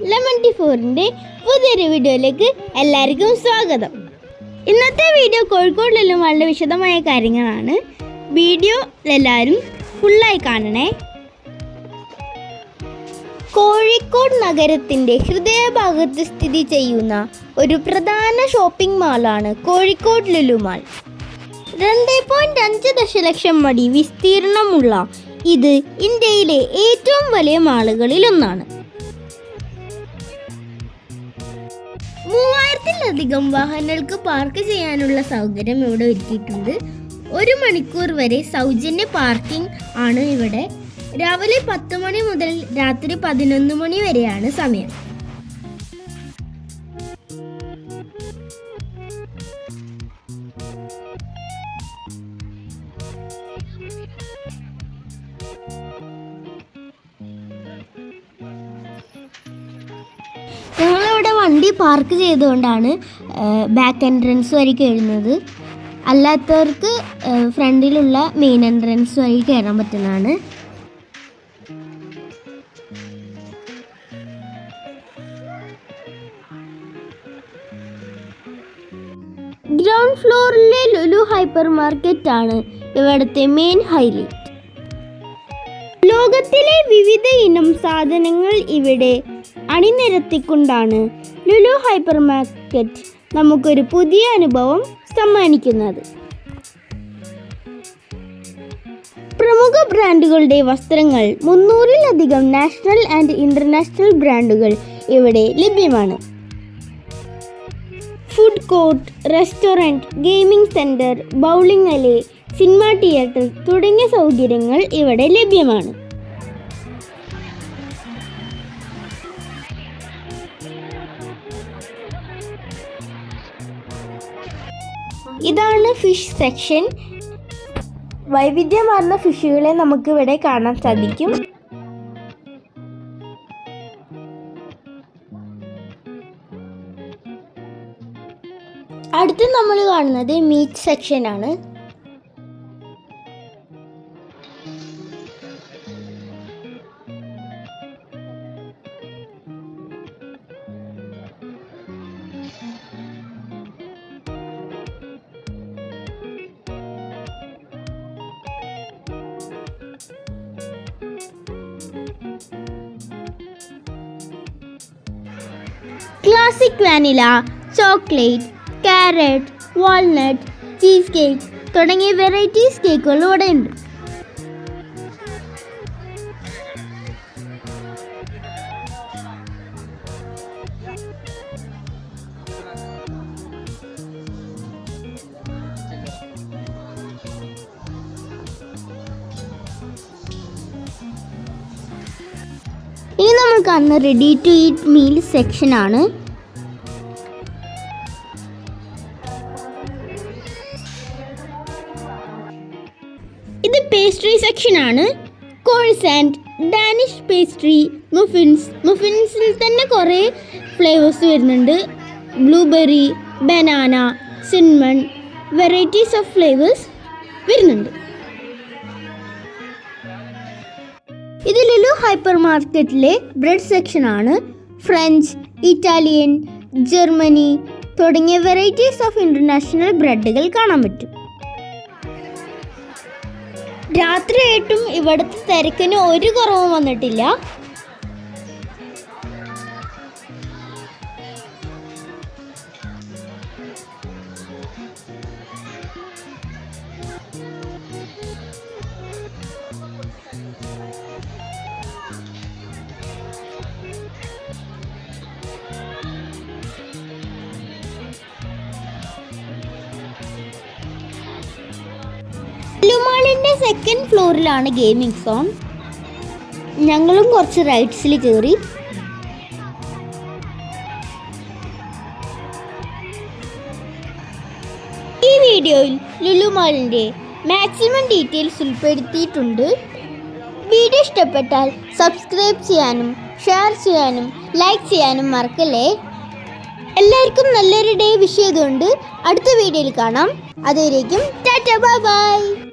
Lemon T ഫോറിന്റെ പുതിയൊരു വീഡിയോയിലേക്ക് എല്ലാവർക്കും സ്വാഗതം. ഇന്നത്തെ വീഡിയോ കോഴിക്കോടിലെല്ലാം വളരെ വിശദമായ കാര്യങ്ങളാണ്. വീഡിയോ എല്ലാവരും ഫുള്ളായി കാണണേ. കോഴിക്കോട് നഗരത്തിന്റെ ഹൃദയഭാഗത്ത് സ്ഥിതി ചെയ്യുന്ന ഒരു പ്രധാന ഷോപ്പിംഗ് മാളാണ് കോഴിക്കോട് ലുലു മാൾ രണ്ട് പോയിന്റ് അഞ്ച് ദശലക്ഷം മടി വിസ്തീർണമുള്ള ഇത് ഇന്ത്യയിലെ ഏറ്റവും വലിയ മാളുകളിൽ മൂവായിരത്തിലധികം വാഹനങ്ങൾക്ക് പാർക്ക് ചെയ്യാനുള്ള സൗകര്യം ഇവിടെ ഒരുക്കിയിട്ടുണ്ട്. ഒരു മണിക്കൂർ വരെ സൗജന്യ പാർക്കിംഗ് ആണ് ഇവിടെ. രാവിലെ പത്ത് മണി മുതൽ രാത്രി പതിനൊന്ന് മണി വരെയാണ് സമയം. വണ്ടി പാർക്ക് ചെയ്തുകൊണ്ടാണ് ബാക്ക് എൻട്രൻസ് വഴി കയറുന്നത് അല്ലാത്തവർക്ക് ഫ്രണ്ടിലുള്ള മെയിൻ എൻട്രൻസ് വഴി കയറാൻ പറ്റുന്നതാണ്. ഗ്രൗണ്ട് ഫ്ലോറിലെ ലുലു ഹൈപ്പർ മാർക്കറ്റ് ആണ് ഇവിടുത്തെ മെയിൻ ഹൈലൈറ്റ് ലോകത്തിലെ വിവിധ ഇനം സാധനങ്ങൾ ഇവിടെ അണിനിരത്തിക്കൊണ്ടാണ് ലുലു ഹൈപ്പർ മാർക്കറ്റ് നമുക്കൊരു പുതിയ അനുഭവം സമ്മാനിക്കുന്നത്. പ്രമുഖ ബ്രാൻഡുകളുടെ വസ്ത്രങ്ങൾ മുന്നൂറിലധികം നാഷണൽ ആൻഡ് ഇന്റർനാഷണൽ ബ്രാൻഡുകൾ ഇവിടെ ലഭ്യമാണ്. Food court restaurant gaming centre bowling alley cinema theatre തുടങ്ങിയ സൗകര്യങ്ങൾ ഇവിടെ ലഭ്യമാണ്. ഇതാണ് ഫിഷ് സെക്ഷൻ വൈവിധ്യമാർന്ന ഫിഷുകളെ നമുക്ക് ഇവിടെ കാണാൻ സാധിക്കും. അടുത്ത് നമ്മൾ കാണുന്നത് meat section classic vanilla chocolate carrot walnut cheese cake തുടങ്ങിയ വെറൈറ്റീസ് കേക്കുകൾ ഇവിടെ ഇനി നമ്മൾ കാണുന്ന ready to eat meal section ആണ്. ഇത് പേസ്ട്രി സെക്ഷൻ ആണ്. കോഴ്സാൻഡ് ഡാനിഷ് പേസ്ട്രി മുഫിൻസ് മുഫിൻസിൽ തന്നെ കുറേ ഫ്ലേവേഴ്സ് വരുന്നുണ്ട്. Blueberry banana cinnamon varieties of flavours വരുന്നുണ്ട്. ഹൈപ്പർ മാർക്കറ്റിലെ ബ്രെഡ് സെക്ഷൻ ആണ് ഫ്രഞ്ച് ഇറ്റാലിയൻ ജർമ്മനി തുടങ്ങിയ വെറൈറ്റീസ് ഓഫ് ഇന്റർനാഷണൽ ബ്രെഡുകൾ കാണാൻ പറ്റും. രാത്രിയായിട്ടും ഇവിടുത്തെ തിരക്കിന് ഒരു കുറവും വന്നിട്ടില്ല. ലുമാളിന്റെ സെക്കൻഡ് ഫ്ലോറിലാണ് ഗെയിമിംഗ് സോൺ ഞങ്ങളും കുറച്ച് റൈഡ്സിൽ കയറി ഈ വീഡിയോയിൽ ലുലുമാളിന്റെ മാക്സിമം ഡീറ്റെയിൽസ് ഉൾപ്പെടുത്തിയിട്ടുണ്ട്. വീഡിയോ ഇഷ്ടപ്പെട്ടാൽ സബ്സ്ക്രൈബ് ചെയ്യാനും ഷെയർ ചെയ്യാനും ലൈക്ക് ചെയ്യാനും മറക്കല്ലേ? എല്ലാവർക്കും നല്ലൊരു ഡേ വിഷ് അടുത്ത വീഡിയോയിൽ കാണാം. അതുവരേക്കും ടാറ്റ ബൈ ബൈ